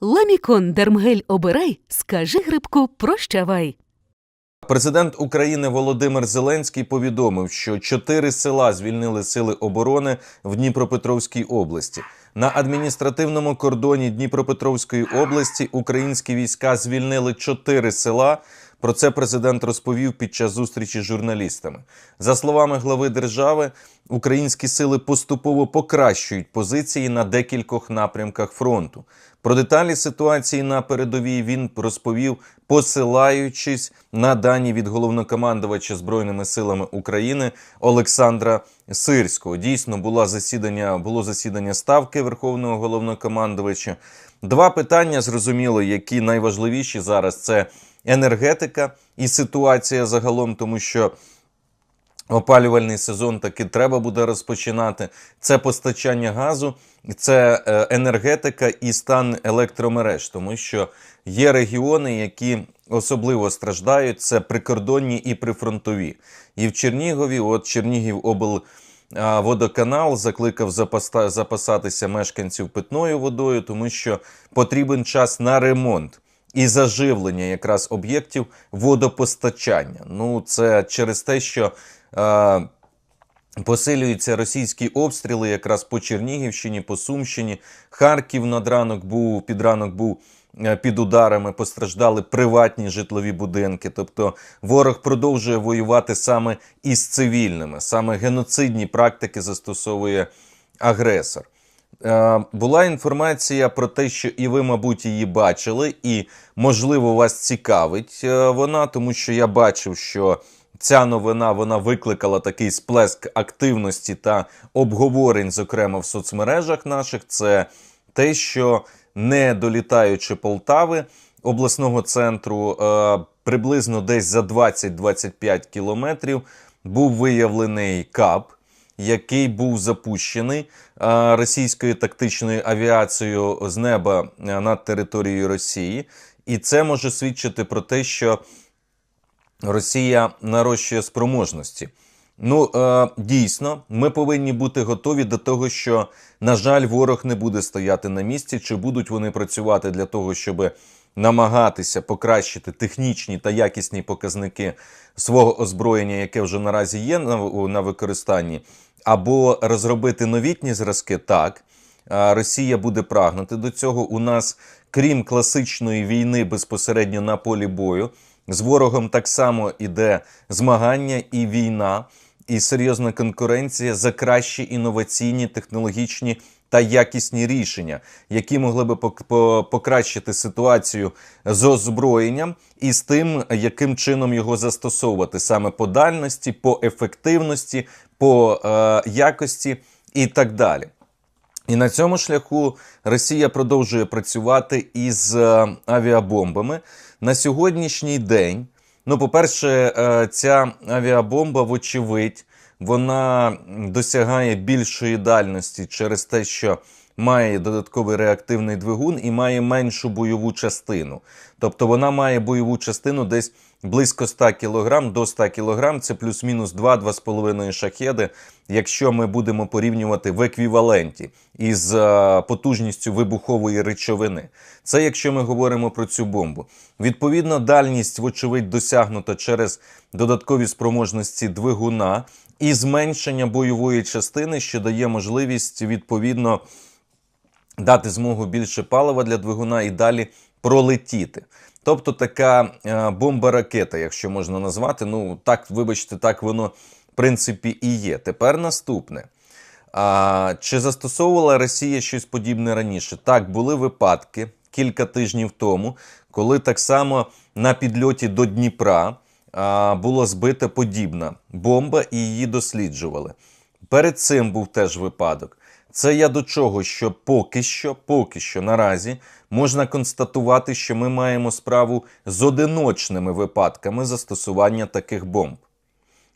Ламікон Дермгель обирай, скажи грибку прощавай. Президент України Володимир Зеленський повідомив, що чотири села звільнили сили оборони в Дніпропетровській області. На адміністративному кордоні Дніпропетровської області українські війська звільнили чотири села. Про це президент розповів під час зустрічі з журналістами. За словами глави держави, українські сили поступово покращують позиції на декількох напрямках фронту. Про деталі ситуації на передовій він розповів, посилаючись на дані від головнокомандувача збройними силами України Олександра Сирського. Дійсно, було засідання, було засідання ставки Верховного головнокомандувача. Два питання зрозуміло, які найважливіші зараз це енергетика і ситуація загалом, тому що. Опалювальний сезон таки треба буде розпочинати. Це постачання газу, це е, енергетика і стан електромереж, тому що є регіони, які особливо страждають. Це прикордонні і прифронтові. І в Чернігові, от Чернігів обл. Водоканал закликав запасатися мешканців питною водою, тому що потрібен час на ремонт і заживлення якраз об'єктів водопостачання. Ну, це через те, що е, посилюються російські обстріли якраз по Чернігівщині, по Сумщині. Харків над ранок був під ранок був. е, Під ударами постраждали приватні житлові будинки. Тобто ворог продовжує воювати саме із цивільними, саме геноцидні практики застосовує агресор. Е, Була інформація про те, що і ви, мабуть, її бачили, і можливо вас цікавить е, вона, тому що я бачив, що ця новина вона викликала такий сплеск активності та обговорень, зокрема в соцмережах наших. Це те, що не долітаючи Полтави, обласного центру, е, приблизно десь за 20-25 кілометрів був виявлений КАП який був запущений е, російською тактичною авіацією з неба е, над територією Росії, і це може свідчити про те, що Росія нарощує спроможності. Ну, е, дійсно, ми повинні бути готові до того, що, на жаль, ворог не буде стояти на місці, чи будуть вони працювати для того, щоб намагатися покращити технічні та якісні показники свого озброєння, яке вже наразі є на, на використанні, або розробити новітні зразки, так. Росія буде прагнути до цього. У нас, крім класичної війни безпосередньо на полі бою, з ворогом так само іде змагання і війна, і серйозна конкуренція за кращі інноваційні, технологічні та якісні рішення, які могли би пок- покращити ситуацію з озброєнням і з тим, яким чином його застосовувати саме по дальності, по ефективності, по е, якості і так далі. І на цьому шляху Росія продовжує працювати із е, авіабомбами. На сьогоднішній день, ну, по-перше, е, ця авіабомба, вочевидь, вона досягає більшої дальності через те, що має додатковий реактивний двигун і має меншу бойову частину. Тобто вона має бойову частину десь близько 100 кг до 100 кг, це плюс-мінус 2-2,5 шахеди, якщо ми будемо порівнювати в еквіваленті із е, потужністю вибухової речовини. Це якщо ми говоримо про цю бомбу. Відповідно, дальність, вочевидь, досягнута через додаткові спроможності двигуна і зменшення бойової частини, що дає можливість відповідно дати змогу більше палива для двигуна і далі пролетіти. Тобто така е, бомба-ракета, якщо можна назвати, ну так, вибачте, так воно в принципі і є. Тепер наступне. А, чи застосовувала Росія щось подібне раніше? Так, були випадки кілька тижнів тому, коли так само на підльоті до Дніпра а, була збита подібна бомба і її досліджували. Перед цим був теж випадок. Це я до чого, що поки що, поки що наразі можна констатувати, що ми маємо справу з одиночними випадками застосування таких бомб.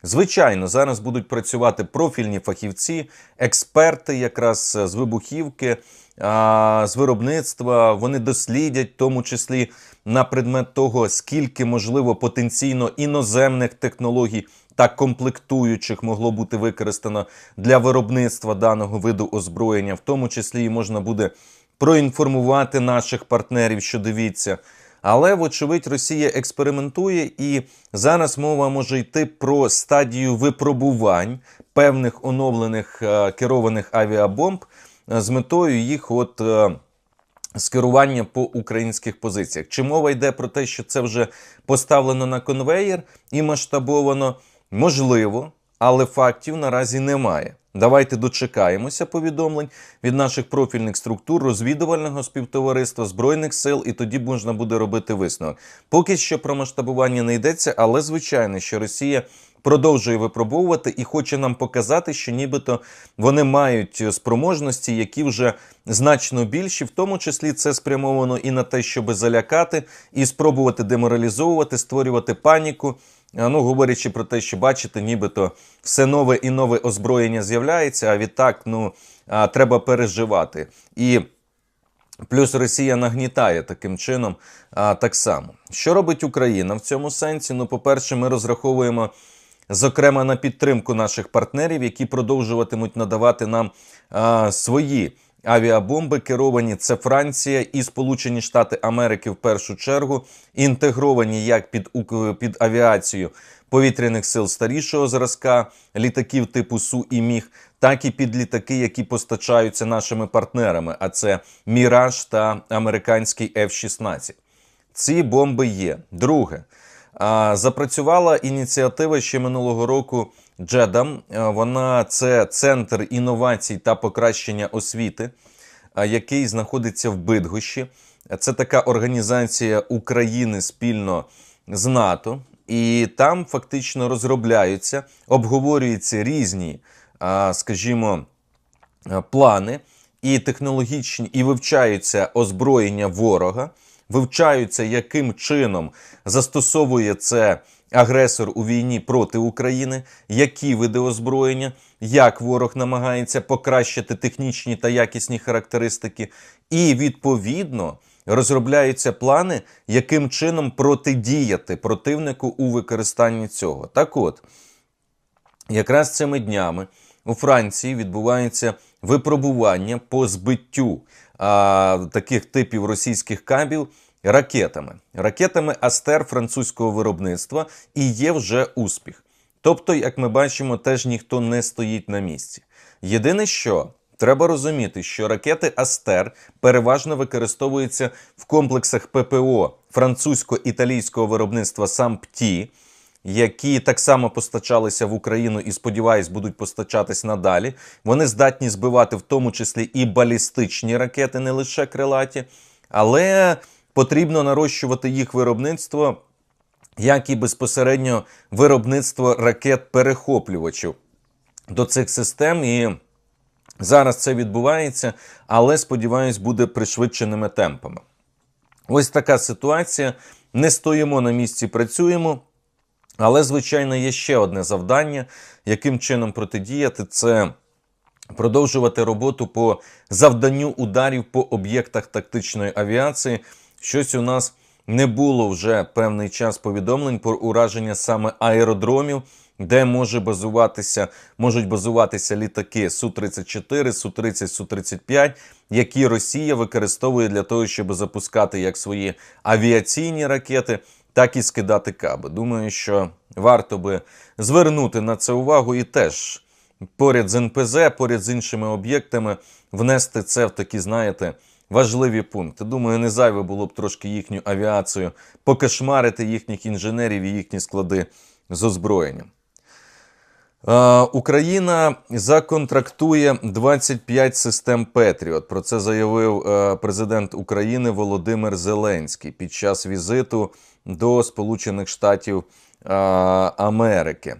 Звичайно, зараз будуть працювати профільні фахівці, експерти якраз з вибухівки, з виробництва. Вони дослідять, в тому числі на предмет того, скільки можливо потенційно іноземних технологій та комплектуючих могло бути використано для виробництва даного виду озброєння, в тому числі і можна буде проінформувати наших партнерів, що дивіться. Але, вочевидь, Росія експериментує, і зараз мова може йти про стадію випробувань певних оновлених е, керованих авіабомб з метою їх от. е, скерування по українських позиціях. Чи мова йде про те, що це вже поставлено на конвеєр і масштабовано? Можливо, але фактів наразі немає. Давайте дочекаємося повідомлень від наших профільних структур розвідувального співтовариства збройних сил, і тоді можна буде робити висновок. Поки що про масштабування не йдеться, але звичайно, що Росія продовжує випробовувати і хоче нам показати, що нібито вони мають спроможності, які вже значно більші, в тому числі це спрямовано і на те, щоб залякати і спробувати деморалізовувати, створювати паніку. Ну, говорячи про те, що бачите, нібито все нове і нове озброєння з'являється, а відтак ну, треба переживати. І Плюс Росія нагнітає таким чином а, так само. Що робить Україна в цьому сенсі? Ну, по-перше, ми розраховуємо зокрема на підтримку наших партнерів, які продовжуватимуть надавати нам а, свої авіабомби. Керовані це Франція і Сполучені Штати Америки в першу чергу, інтегровані як під, під авіацію повітряних сил старішого зразка, літаків типу Су і Міг, так і під літаки, які постачаються нашими партнерами, а це Міраж та американський F-16. Ці бомби є. Друге, запрацювала ініціатива ще минулого року Джедам. Вона це центр інновацій та покращення освіти, який знаходиться в Бидгощі. Це така організація України спільно з НАТО, і там фактично розробляються, обговорюються різні, скажімо, плани і технологічні, і вивчаються озброєння ворога, вивчаються, яким чином застосовує це агресор у війні проти України, які види озброєння, як ворог намагається покращити технічні та якісні характеристики, і відповідно. Розробляються плани, яким чином протидіяти противнику у використанні цього. Так от, якраз цими днями у Франції відбувається випробування по збиттю а, таких типів російських кабів ракетами. Ракетами Астер французького виробництва і є вже успіх. Тобто, як ми бачимо, теж ніхто не стоїть на місці. Єдине, що треба розуміти, що ракети Астер переважно використовуються в комплексах ППО французько-італійського виробництва САМПТІ, які так само постачалися в Україну і, сподіваюсь, будуть постачатись надалі. Вони здатні збивати в тому числі і балістичні ракети, не лише крилаті, але потрібно нарощувати їх виробництво, як і безпосередньо виробництво ракет-перехоплювачів до цих систем. І зараз це відбувається, але сподіваюсь, буде пришвидшеними темпами. Ось така ситуація. Не стоїмо на місці, працюємо. Але, звичайно, є ще одне завдання, яким чином протидіяти це продовжувати роботу по завданню ударів по об'єктах тактичної авіації. Щось у нас не було вже певний час повідомлень про ураження саме аеродромів, де може базуватися, можуть базуватися літаки Су-34, Су-30, Су-35, які Росія використовує для того, щоб запускати як свої авіаційні ракети, так і скидати каби. Думаю, що варто би звернути на це увагу і теж поряд з НПЗ, поряд з іншими об'єктами внести це в такі, знаєте, важливі пункти. Думаю, не зайве було б трошки їхню авіацію покошмарити їхніх інженерів і їхні склади з озброєнням. Е, Україна законтрактує 25 систем Петріот. Про це заявив е, президент України Володимир Зеленський під час візиту до Сполучених Штатів е, Америки.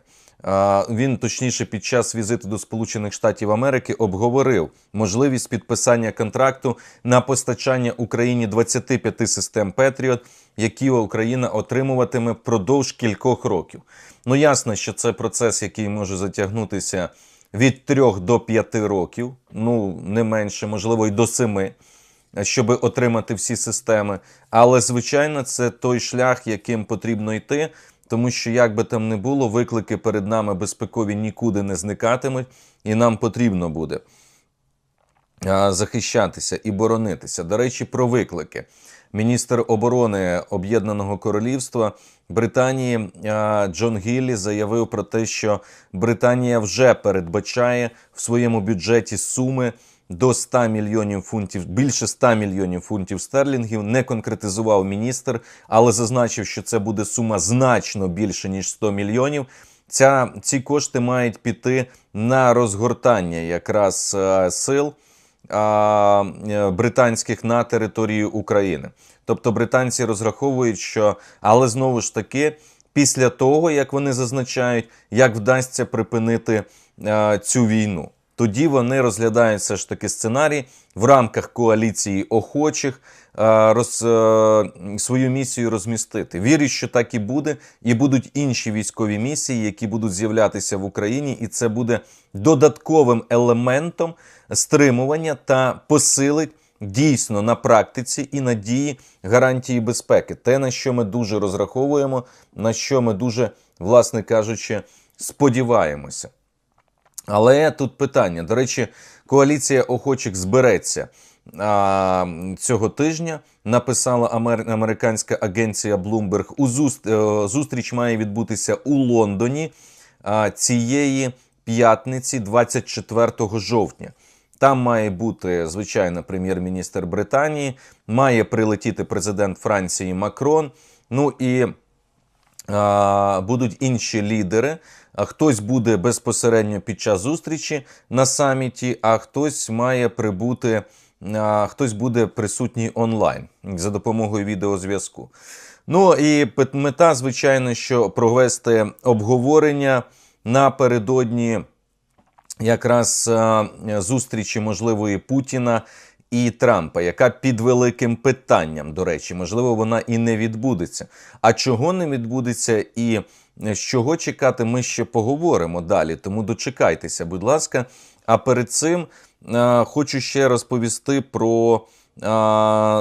Він точніше під час візиту до Сполучених Штатів Америки обговорив можливість підписання контракту на постачання Україні 25 систем Петріот, які Україна отримуватиме впродовж кількох років. Ну ясно, що це процес, який може затягнутися від 3 до 5 років, ну не менше, можливо, й до 7, щоб отримати всі системи. Але звичайно, це той шлях, яким потрібно йти. Тому що, як би там не було, виклики перед нами безпекові нікуди не зникатимуть, і нам потрібно буде захищатися і боронитися. До речі, про виклики. Міністр оборони Об'єднаного Королівства Британії Джон Гіллі заявив про те, що Британія вже передбачає в своєму бюджеті суми до 100 мільйонів фунтів, більше 100 мільйонів фунтів стерлінгів. Не конкретизував міністр, але зазначив, що це буде сума значно більше ніж 100 мільйонів. Ця ці кошти мають піти на розгортання якраз е, сил а, е, британських на території України. Тобто британці розраховують, що але знову ж таки, після того як вони зазначають, як вдасться припинити а, цю війну. Тоді вони розглядають все ж таки сценарій в рамках коаліції охочих а, роз, е, свою місію розмістити. Вірю, що так і буде, і будуть інші військові місії, які будуть з'являтися в Україні, і це буде додатковим елементом стримування та посилить дійсно на практиці і надії гарантії безпеки. Те, на що ми дуже розраховуємо, на що ми дуже, власне кажучи, сподіваємося. Але тут питання. До речі, коаліція охочих збереться а, цього тижня. Написала амер... американська агенція Bloomberg. У е, зустріч має відбутися у Лондоні а, цієї п'ятниці, 24 жовтня. Там має бути звичайно прем'єр-міністр Британії, має прилетіти президент Франції Макрон. Ну і а, будуть інші лідери. А хтось буде безпосередньо під час зустрічі на саміті, а хтось має прибути, а, хтось буде присутній онлайн за допомогою відеозв'язку. Ну і мета, звичайно, що провести обговорення напередодні якраз зустрічі можливої Путіна і Трампа, яка під великим питанням, до речі, можливо, вона і не відбудеться. А чого не відбудеться і з чого чекати, ми ще поговоримо далі. Тому дочекайтеся, будь ласка. А перед цим е, хочу ще розповісти про е,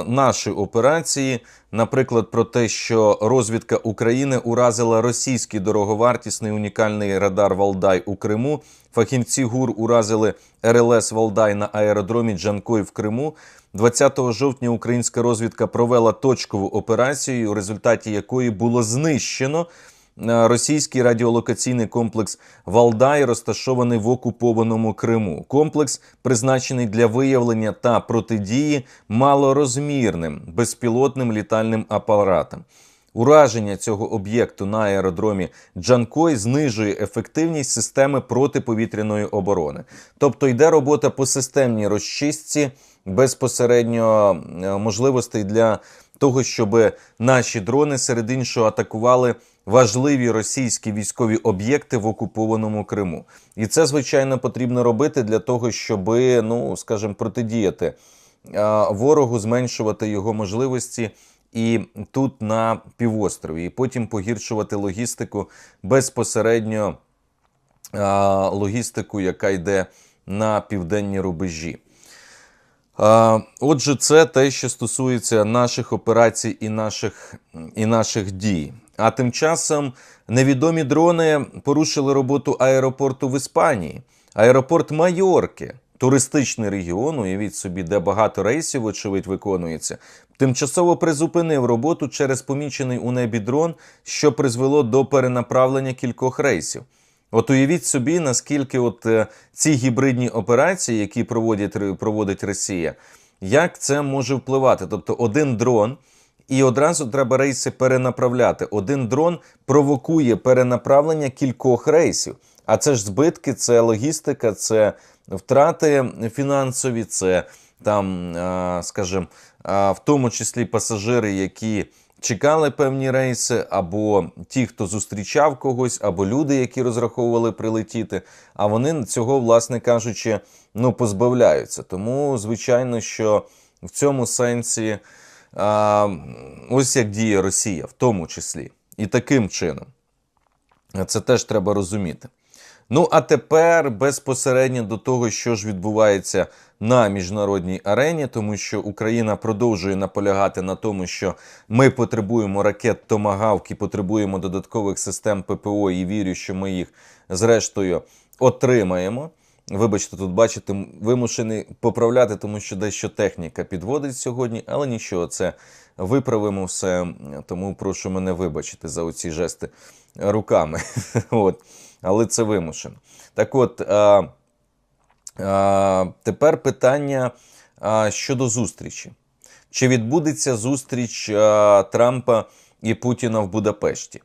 наші операції, наприклад, про те, що розвідка України уразила російський дороговартісний унікальний радар Валдай у Криму. Фахівці ГУР уразили РЛС Валдай на аеродромі Джанкой в Криму. 20 жовтня українська розвідка провела точкову операцію, у результаті якої було знищено е, російський радіолокаційний комплекс Валдай, розташований в окупованому Криму. Комплекс призначений для виявлення та протидії малорозмірним безпілотним літальним апаратам. Ураження цього об'єкту на аеродромі Джанкой знижує ефективність системи протиповітряної оборони. Тобто йде робота по системній розчистці безпосередньо е, можливостей для того, щоб наші дрони серед іншого атакували важливі російські військові об'єкти в окупованому Криму. І це звичайно потрібно робити для того, щоб, ну скажімо, протидіяти ворогу, зменшувати його можливості і тут на півострові, і потім погіршувати логістику безпосередньо логістику, яка йде на південні рубежі. Отже, це те, що стосується наших операцій і наших, і наших дій. А тим часом невідомі дрони порушили роботу аеропорту в Іспанії. Аеропорт Майорки, туристичний регіон, уявіть собі, де багато рейсів, очевидь, виконується, тимчасово призупинив роботу через помічений у небі дрон, що призвело до перенаправлення кількох рейсів. От уявіть собі, наскільки от е, ці гібридні операції, які проводять, проводить Росія, як це може впливати? Тобто один дрон, і одразу треба рейси перенаправляти. Один дрон провокує перенаправлення кількох рейсів. А це ж збитки, це логістика, це втрати фінансові, це там, скажімо, в тому числі пасажири, які чекали певні рейси, або ті, хто зустрічав когось, або люди, які розраховували прилетіти. А вони цього, власне кажучи, ну позбавляються. Тому, звичайно, що в цьому сенсі ось як діє Росія, в тому числі, і таким чином. Це теж треба розуміти. Ну, а тепер безпосередньо до того, що ж відбувається на міжнародній арені, тому що Україна продовжує наполягати на тому, що ми потребуємо ракет Томагавки, потребуємо додаткових систем ППО і вірю, що ми їх зрештою отримаємо. Вибачте, тут бачите, вимушений поправляти, тому що дещо техніка підводить сьогодні, але нічого, це виправимо все. Тому прошу мене вибачити за оці жести руками. От. Але це вимушено. Так от, а, а, тепер питання а, щодо зустрічі. Чи відбудеться зустріч а, Трампа і Путіна в Будапешті?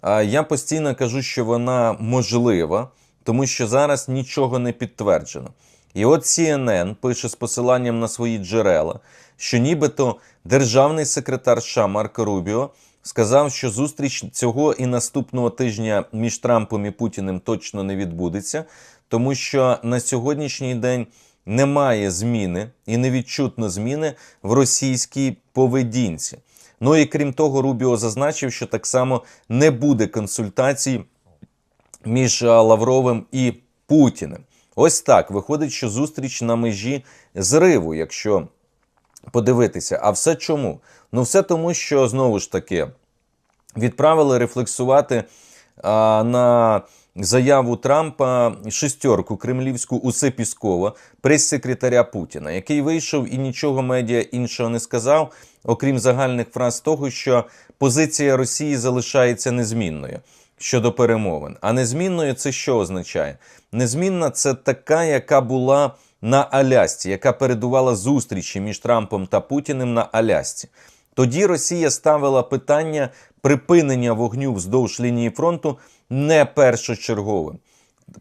А, я постійно кажу, що вона можлива, тому що зараз нічого не підтверджено. І от CNN пише з посиланням на свої джерела, що нібито державний секретар США Марко Рубіо сказав, що зустріч цього і наступного тижня між Трампом і Путіним точно не відбудеться, тому що на сьогоднішній день немає зміни і невідчутно зміни в російській поведінці. Ну і крім того, Рубіо зазначив, що так само не буде консультацій між Лавровим і Путіним. Ось так виходить, що зустріч на межі зриву, якщо подивитися. А все чому? Ну, все тому, що знову ж таки відправили рефлексувати а, на заяву Трампа шестерку кремлівську Усе Піскова, прес-секретаря Путіна, який вийшов і нічого медіа іншого не сказав, окрім загальних фраз того, що позиція Росії залишається незмінною щодо перемовин. А незмінною це що означає? Незмінна це така, яка була на Алясці, яка передувала зустрічі між Трампом та Путіним на Алясці. Тоді Росія ставила питання припинення вогню вздовж лінії фронту не першочерговим.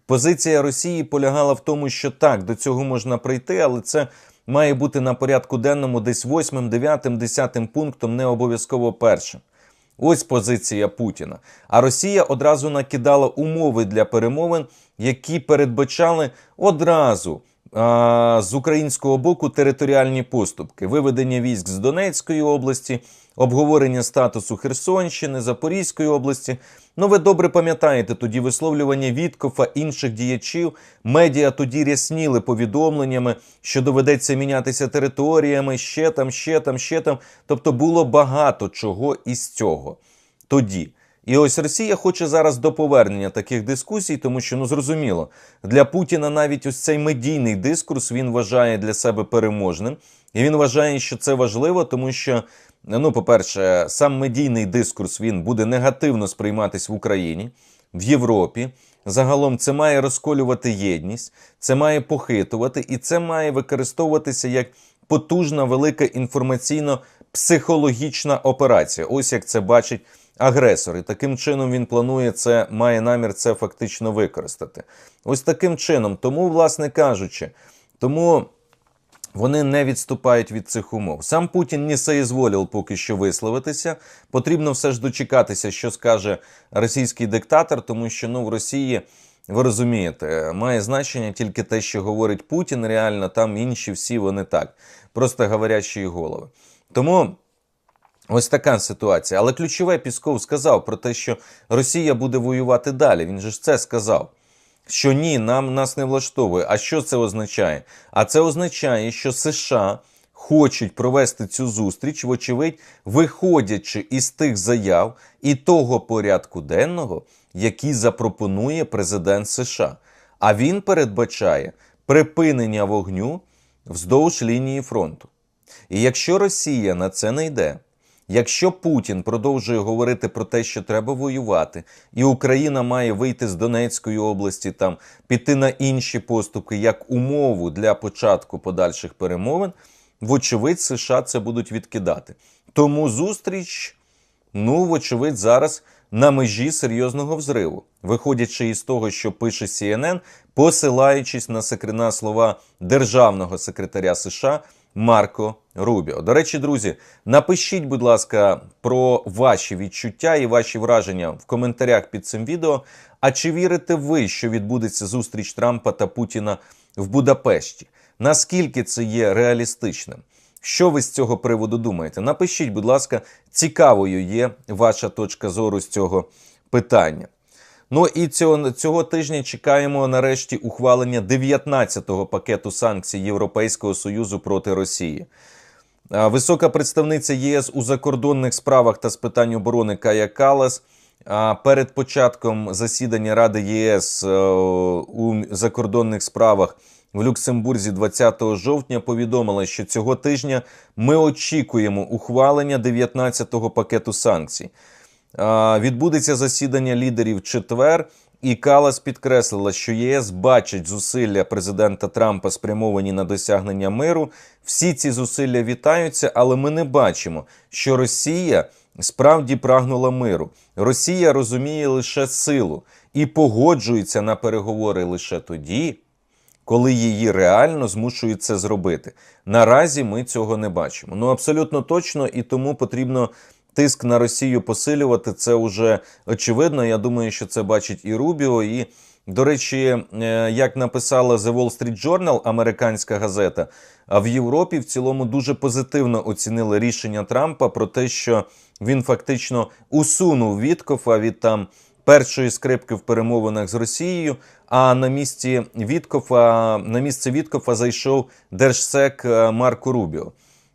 Позиція Росії полягала в тому, що так, до цього можна прийти, але це має бути на порядку денному десь 8, 9, 10 пунктом, не обов'язково першим. Ось позиція Путіна. А Росія одразу накидала умови для перемовин, які передбачали одразу з українського боку територіальні поступки, виведення військ з Донецької області, обговорення статусу Херсонщини, Запорізької області. Ну, ви добре пам'ятаєте тоді висловлювання Віткофа інших діячів. Медіа тоді рясніли повідомленнями, що доведеться мінятися територіями, ще там, ще там, ще там. Тобто було багато чого із цього тоді. І ось Росія хоче зараз до повернення таких дискусій, тому що ну зрозуміло, для Путіна навіть ось цей медійний дискурс він вважає для себе переможним, і він вважає, що це важливо, тому що, ну, по-перше, сам медійний дискурс він буде негативно сприйматись в Україні, в Європі. Загалом це має розколювати єдність, це має похитувати, і це має використовуватися як потужна велика інформаційно-психологічна операція. Ось як це бачить агресор. І таким чином він планує це, має намір це фактично використати. Ось таким чином. Тому, власне кажучи, тому. Вони не відступають від цих умов. Сам Путін не соізволив поки що висловитися. Потрібно все ж дочекатися, що скаже російський диктатор, тому що ну в Росії, ви розумієте, має значення тільки те, що говорить Путін. Реально, там інші всі вони так, просто говорящі голови. Тому. Ось така ситуація. Але ключове Пісков сказав про те, що Росія буде воювати далі. Він же ж це сказав. Що ні, нам нас не влаштовує. А що це означає? А це означає, що США хочуть провести цю зустріч, вочевидь, виходячи із тих заяв і того порядку денного, який запропонує президент США. А він передбачає припинення вогню вздовж лінії фронту. І якщо Росія на це не йде, Якщо Путін продовжує говорити про те, що треба воювати, і Україна має вийти з Донецької області, там піти на інші поступки як умову для початку подальших перемовин, вочевидь, США це будуть відкидати. Тому зустріч, ну, вочевидь, зараз на межі серйозного взриву, виходячи із того, що пише CNN, посилаючись на секрена слова державного секретаря США Марко Рубіо. До речі, друзі, напишіть, будь ласка, про ваші відчуття і ваші враження в коментарях під цим відео. А чи вірите ви, що відбудеться зустріч Трампа та Путіна в Будапешті? Наскільки це є реалістичним? Що ви з цього приводу думаєте? Напишіть, будь ласка, цікавою є ваша точка зору з цього питання. Ну і цього, цього тижня чекаємо нарешті ухвалення 19-го пакету санкцій Європейського Союзу проти Росії. Висока представниця ЄС у закордонних справах та з питань оборони Кая Калас перед початком засідання Ради ЄС е, у закордонних справах в Люксембурзі 20 жовтня повідомила, що цього тижня ми очікуємо ухвалення 19-го пакету санкцій. Відбудеться засідання лідерів четвер, і Калас підкреслила, що ЄС бачить зусилля президента Трампа спрямовані на досягнення миру. Всі ці зусилля вітаються, але ми не бачимо, що Росія справді прагнула миру. Росія розуміє лише силу і погоджується на переговори лише тоді, коли її реально змушують це зробити. Наразі ми цього не бачимо. Ну абсолютно точно, і тому потрібно тиск на Росію посилювати. Це вже очевидно. Я думаю, що це бачить і Рубіо. І, до речі, е, як написала The Wall Street Journal, американська газета, в Європі в цілому дуже позитивно оцінили рішення Трампа про те, що він фактично усунув Віткофа від там першої скрипки в перемовинах з Росією. А на місці Віткофа на місце Віткофа зайшов держсек е, Марко Рубіо.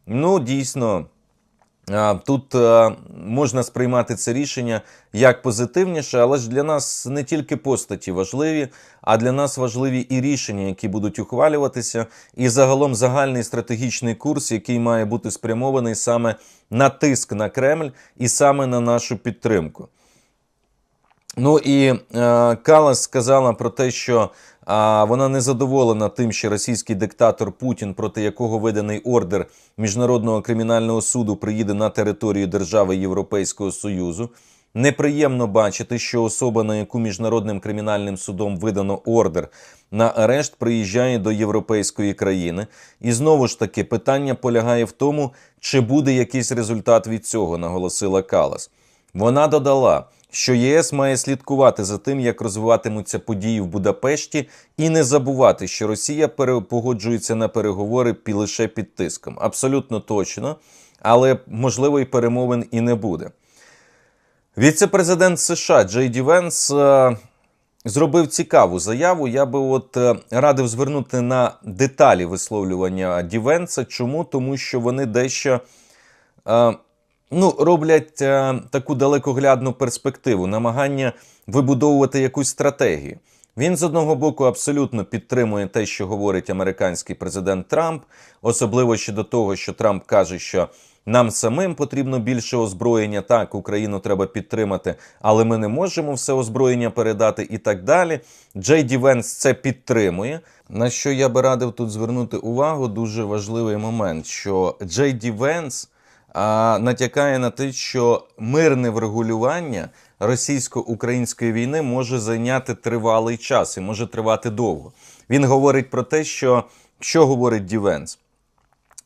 Ну, дійсно, Тут е, можна сприймати це рішення як позитивніше, але ж для нас не тільки постаті важливі, а для нас важливі і рішення, які будуть ухвалюватися, і загалом загальний стратегічний курс, який має бути спрямований саме на тиск на Кремль і саме на нашу підтримку. Ну і е, Калас сказала про те, що а, вона не задоволена тим, що російський диктатор Путін, проти якого виданий ордер Міжнародного кримінального суду, приїде на територію держави Європейського Союзу. Неприємно бачити, що особа, на яку міжнародним кримінальним судом видано ордер на арешт, приїжджає до європейської країни. І знову ж таки питання полягає в тому, чи буде якийсь результат від цього, наголосила Калас. Вона додала, що ЄС має слідкувати за тим, як розвиватимуться події в Будапешті, і не забувати, що Росія погоджується на переговори лише під тиском. Абсолютно точно, але можливо і перемовин і не буде. Віце-президент США Джей Ді Венс е, зробив цікаву заяву. Я би от е, радив звернути на деталі висловлювання Ді Венса. Чому? Тому що вони дещо е, ну, роблять е, таку далекоглядну перспективу, намагання вибудовувати якусь стратегію. Він з одного боку абсолютно підтримує те, що говорить американський президент Трамп, особливо щодо того, що Трамп каже, що нам самим потрібно більше озброєння. Так, Україну треба підтримати, але ми не можемо все озброєння передати і так далі. Джей Ді Венс це підтримує. На що я би радив тут звернути увагу, дуже важливий момент, що Джей Ді Венс а, натякає на те, що мирне врегулювання російсько-української війни може зайняти тривалий час і може тривати довго. Він говорить про те, що що говорить Дівенс.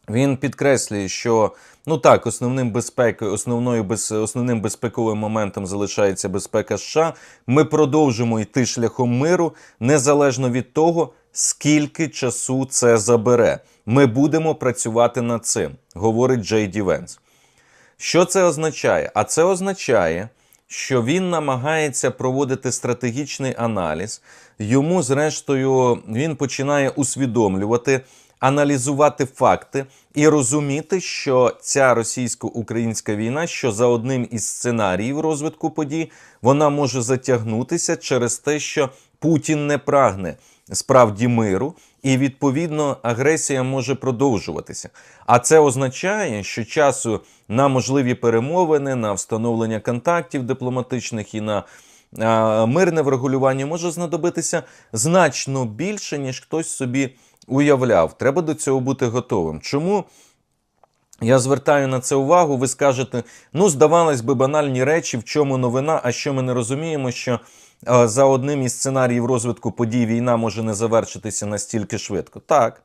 Він підкреслює, що ну так, основним безпекою, основною без, основним безпековим моментом залишається безпека США. Ми продовжимо йти шляхом миру незалежно від того, скільки часу це забере. Ми будемо працювати над цим, говорить Джей Ді Венс. Що це означає? А це означає, що він намагається проводити стратегічний аналіз. Йому, зрештою, він починає усвідомлювати, аналізувати факти і розуміти, що ця російсько-українська війна, що за одним із сценаріїв розвитку подій, вона може затягнутися через те, що Путін не прагне справді миру, і відповідно агресія може продовжуватися. А це означає, що часу на можливі перемовини, на встановлення контактів дипломатичних і на а, мирне врегулювання може знадобитися значно більше, ніж хтось собі уявляв. Треба до цього бути готовим. Чому? Я звертаю на це увагу. Ви скажете, ну, здавалось би, банальні речі, в чому новина, а що ми не розуміємо, що за одним із сценаріїв розвитку подій війна може не завершитися настільки швидко. Так.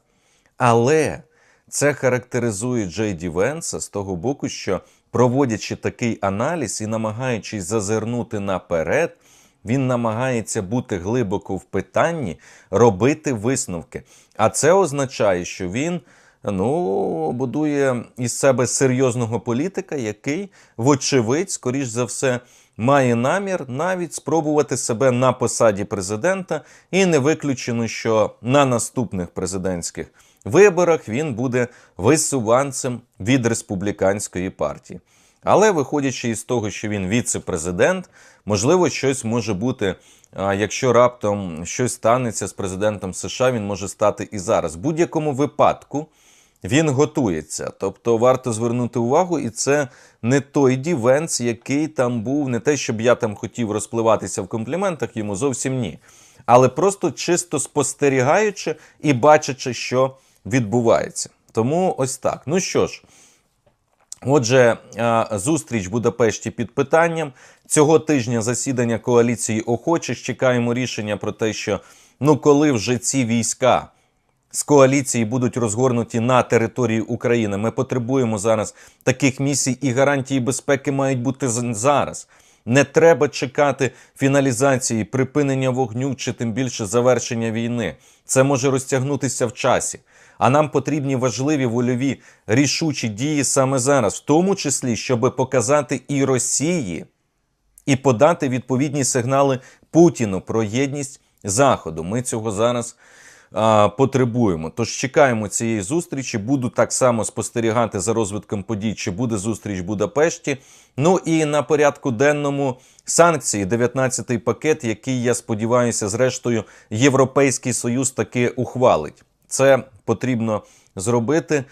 Але це характеризує Джей Ді Венса з того боку, що проводячи такий аналіз і намагаючись зазирнути наперед, він намагається бути глибоко в питанні, робити висновки. А це означає, що він ну, будує із себе серйозного політика, який, вочевидь, скоріш за все, має намір навіть спробувати себе на посаді президента, і не виключено, що на наступних президентських виборах він буде висуванцем від республіканської партії. Але виходячи із того, що він віце-президент, можливо, щось може бути. Якщо раптом щось станеться з президентом США, він може стати і зараз. В будь-якому випадку він готується. Тобто варто звернути увагу, і це не той Дівенс, який там був, не те, щоб я там хотів розпливатися в компліментах йому, зовсім ні. Але просто чисто спостерігаючи і бачачи, що відбувається. Тому ось так. Ну що ж. Отже, е, зустріч в Будапешті під питанням. Цього тижня засідання коаліції охоче. Чекаємо рішення про те, що ну коли вже ці війська з коаліції будуть розгорнуті на території України. Ми потребуємо зараз таких місій і гарантії безпеки мають бути зараз. Не треба чекати фіналізації, припинення вогню чи тим більше завершення війни. Це може розтягнутися в часі. А нам потрібні важливі вольові рішучі дії саме зараз, в тому числі, щоб показати і Росії, і подати відповідні сигнали Путіну про єдність Заходу. Ми цього зараз а, потребуємо. Тож чекаємо цієї зустрічі. Буду так само спостерігати за розвитком подій, чи буде зустріч в Будапешті. Ну і на порядку денному санкції, 19-й пакет, який я сподіваюся, зрештою, Європейський Союз таки ухвалить. Це потрібно зробити.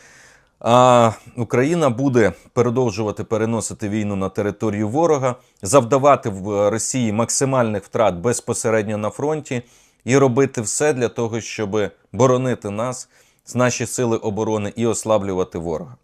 А Україна буде продовжувати переносити війну на територію ворога, завдавати в Росії максимальних втрат безпосередньо на фронті і робити все для того, щоб боронити нас, наші сили оборони і ослаблювати ворога.